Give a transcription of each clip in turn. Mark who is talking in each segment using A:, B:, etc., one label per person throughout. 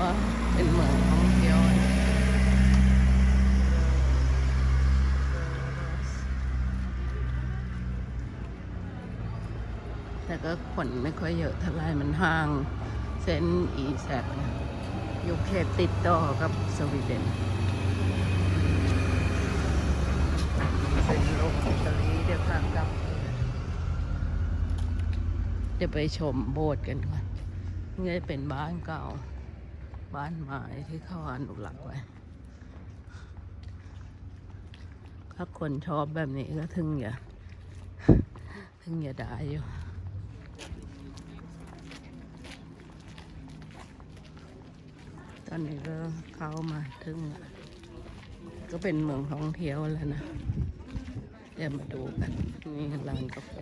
A: ว่าเป็นเมืองท่องเที่ยวแต่ก็คนไม่ค่อยเยอะเท่าไหรมันห่างเส้นอีแซกอยู่เขตติดต่อกับสวีเดนเป็นโลกอิตาลีเดี๋ยวพากลับเดี๋ยวไปชมโบสถ์กันก่อนนี่เป็นบ้านเก่า บ้านไม้ที่เขาอนุรักษ์ไว้ ถ้าคนชอบแบบนี้ก็ถึงอย่าถึงอย่าได้อยู่ตอนนี้ก็เข้ามาถึงละก็เป็นเมืองท่องเที่ยวแล้วนะเดี๋ยวมาดูกัน นี่ร้านกาแฟ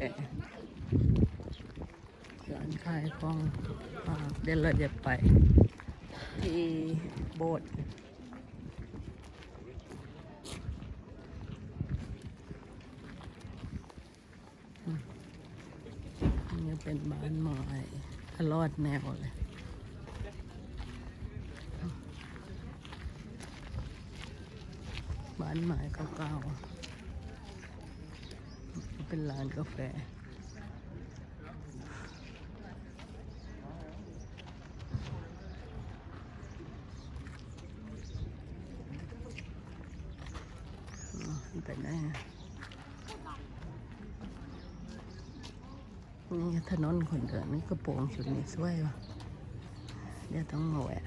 A: ร้านขายของฝากเดี๋ยวเราจะไป ที่โบสถ์อืมนี่เป็นบ้านไม้ลอดแนวเลยบ้านไม้เก่าๆเป็นร้านกาแฟ อ๋อไปไหนอะนี่ถนนคนเดินนี่กระโปรงชุดนี้สวยวะเดี๋ยวต้องมาแหวะ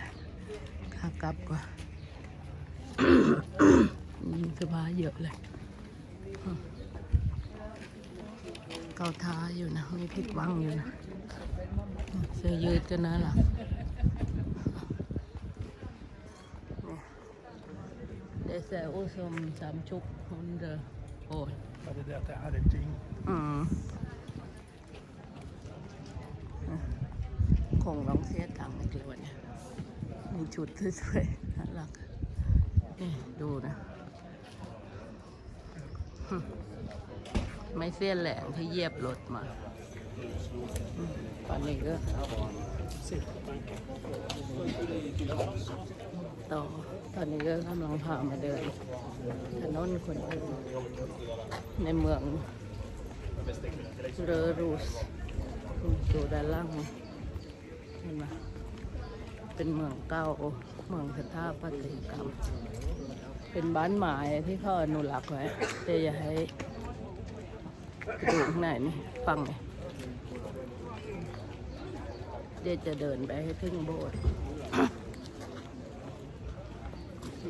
A: ขากลับก่อนมีสื้อผ้าเยอะเลยเกาท้าอยู่นะไม่ผิดหวังอยู่นะเสื้อยืดก็น่ารัก Det ser ut som samtjok under år.
B: Ja, det är det att det är ett ting.
A: อืมคงร้องเสียตังค์อีกเลยวันเนี้ยมีชุดสวยๆน่ารักนี่ดูนะหึไม่เสี้ยนแหลงที่เหยียบรถมาอืมตอนนี้ก็ ต่อ ตอนนี้ก็กำลังพามาเดินถนนคนเดินในเมืองเรอรูสดูด้านล่างเห็นไหมเป็นเมืองเก่าเมืองสถาปัตยกรรม เป็นบ้านไม้ที่เขาอนุรักษ์ไว้แต่อย่าให้ดูข้างในนี่ฟังเลยเดี๋ยวจะเดินไปให้ถึงโบสถ์ ต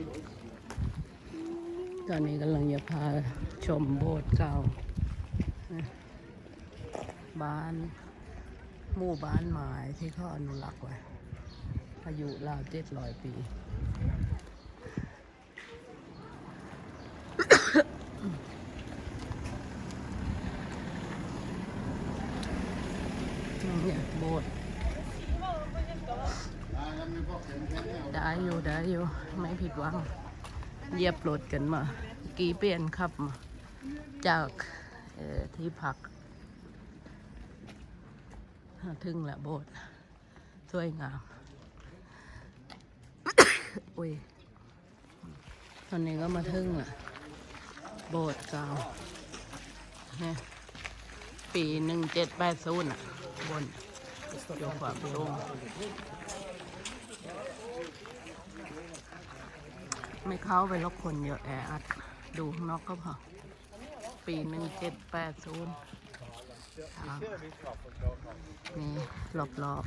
A: อนนี้กำลังจะพาชมโบสถ์เก่า บ้านหมู่บ้านไม้ที่เขาอนุรักษ์ไว้อายุราวเจ็ดร้อยปี เนี่ยโบสถ์ ได้อยู่ได้อยู่ไม่ผิดหวังเยียบรถกันมากี่เปลี่ยนขับ จากที่พัก ถึงละโบสถ์สวยงามอุ้ยตอนนี้ก็มาถึงละโบสถ์เก่าปีหนึ่งเจ็ดแปดศูนย์อะบนอยู่ความสูง ไม่เข้าไปลบคนเยอะแออัด ดูข้างนอกก็พอ ปีหนึ่งเจ็ดแปดศูนย์นี่รอบรอบ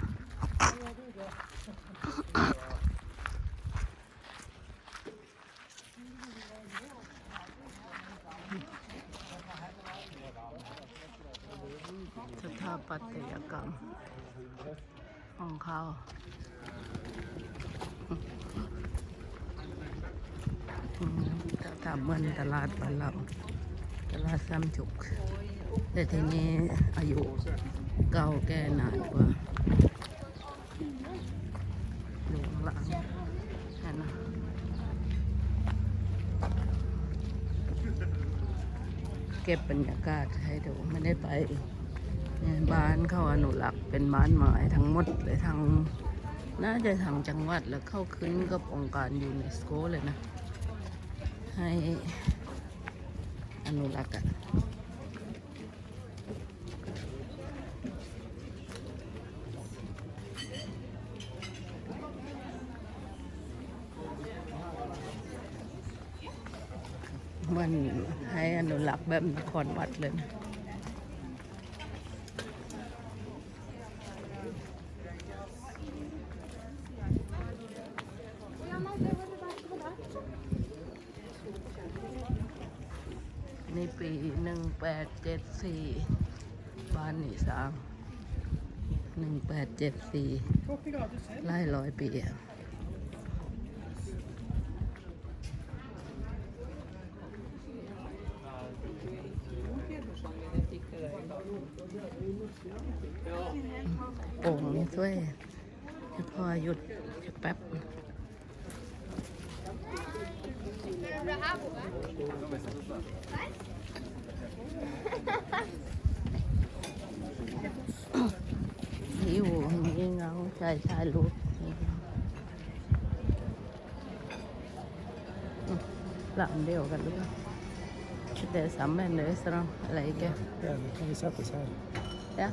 A: สถาปัตยกรรมของเขาอืม ถ้าทำเหมือนตลาดบ้านเราตลาดซ้ำจุก แต่ทีนี้อายุเก่าแก่นานกว่าดูข้างหลังเห็นนะเก็บบรรยากาศให้ดูไม่ได้ไปบ้านเขาอนุรักษ์เป็นบ้านไม้ทั้งหมดเลยทั้งน่าจะทางจังหวัดแล้วเข้าขึ้นกับองค์การยูเนสโกเลยนะ ให้อนุรักษ์อะมันให้อนุรักษ์แบบนครวัดเลยนะ ปีหนึ่งแปดเจ็ดสี่บ้านนี่สร้างหนึ่งแปดเจ็ดสี่ไล่ร้อยปีอะโอ่งนี่ช่วยพอหยุดแป๊บ หิวมีเงาชายชายรูปหลับเดียวกันหรือเปล่าแต่สามแม่เนสระอะไรแก
B: Ja, nu kan vi sätta oss här.
A: Ja.